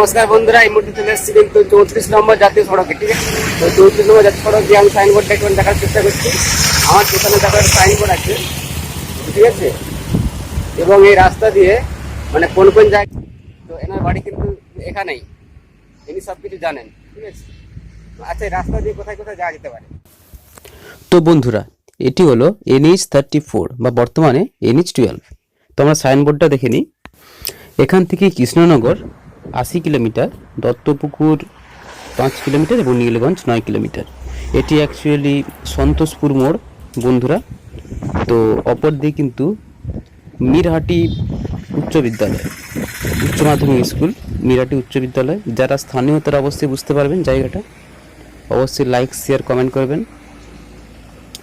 নমস্কার বন্ধুরা, এই মুহূর্তে চলে এসেছি কিন্তু চৌত্রিশ নম্বর জাতীয় সড়কে, ঠিক আছে? তো চৌত্রিশ নম্বর জাতীয় সড়ক দিয়ে আমি সাইনবোর্ডটা একটু দেখার চেষ্টা করছি। আমার পেছনে দেখার সাইনবোর্ড আছে, ঠিক আছে? এবং এই রাস্তা দিয়ে মানে কোন কোন জায়গা, তো এনার বাড়ি কিন্তু এখানেই, ইনি সব কিছু জানেন, ঠিক আছে? আচ্ছা এই রাস্তা দিয়ে কোথায় কোথায় যাওয়া যেতে পারে? তো বন্ধুরা, এটি হলো এনএইচ থার্টি ফোর বা বর্তমানে এনএইচ টুয়েলভ তো আমরা সাইনবোর্ডটা দেখে নিই। এখান থেকে কৃষ্ণনগর আশি কিলোমিটার, দত্তপুকুর পাঁচ কিলোমিটার এবং নীলগঞ্জ নয় কিলোমিটার। এটি অ্যাকচুয়ালি সন্তোষপুর মোড়, বন্ধুরা। তো অপর দিকে কিন্তু মিরহাটি উচ্চ বিদ্যালয়, উচ্চ মাধ্যমিক স্কুল, মিরহাটি উচ্চ বিদ্যালয়। যারা স্থানীয়, তারা অবশ্যই বুঝতে পারবেন জায়গাটা। অবশ্যই লাইক শেয়ার কমেন্ট করবেন।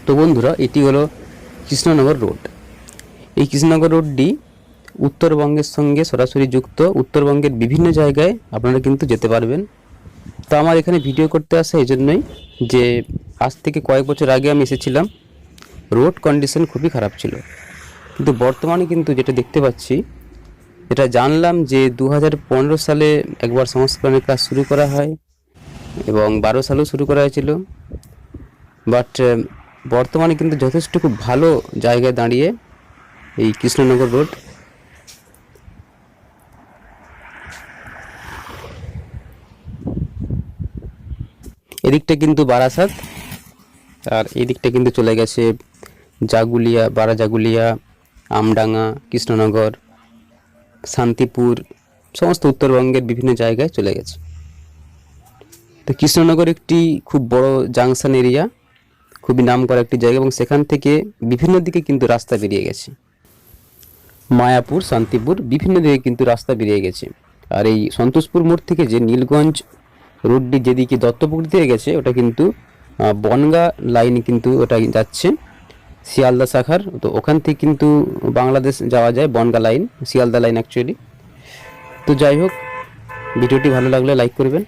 তো বন্ধুরা, এটি হলো কৃষ্ণনগর রোড। এই কৃষ্ণনগর রোডটি উত্তরবঙ্গের সঙ্গে সরাসরি যুক্ত, উত্তরবঙ্গের বিভিন্ন জায়গায় আপনারা কিন্তু যেতে পারবেন। তো আমার এখানে ভিডিও করতে আসা এই জন্যই যে, আজ থেকে কয়েক বছর আগে আমি এসেছিলাম, রোড কন্ডিশন খুবই খারাপ ছিল। কিন্তু বর্তমানে কিন্তু যেটা দেখতে পাচ্ছি, এটা জানলাম যে দু হাজার পনেরো সালে একবার সংস্করণের কাজ শুরু করা হয় এবং বারো সালেও শুরু করা হয়েছিল। বাট বর্তমানে কিন্তু যথেষ্ট খুব ভালো জায়গায় দাঁড়িয়ে এই কৃষ্ণনগর রোড এদিকটা কিন্তু বারাসাত, আর এদিকটা কিন্তু চলে গেছে জাগুলিয়া বারা জাগুলিয়া আমডাঙ্গা, কৃষ্ণনগর, শান্তিপুর, সমস্ত উত্তরবঙ্গের বিভিন্ন জায়গায় চলে গেছে। তো কৃষ্ণনগর একটি খুব বড় জাংশন এরিয়া, খুবই নাম করা একটি জায়গা এবং সেখান থেকে বিভিন্ন দিকে কিন্তু রাস্তা বেরিয়ে গেছে। মায়াপুর, শান্তিপুর, বিভিন্ন দিকে কিন্তু রাস্তা বেরিয়ে গেছে। আর এই সন্তোষপুর মোড় থেকে যে নীলগঞ্জ রোডটি যেদিকে দত্তপুকুর দিয়ে গেছে, ওটা কিন্তু বনগা লাইনে কিন্তু ওটা যাচ্ছে শিয়ালদা শাখার। তো ওখান থেকে কিন্তু বাংলাদেশ যাওয়া যায় Bongaon line Sealdah line actually তো যাই হোক, ভিডিওটি ভালো লাগলে লাইক করবেন।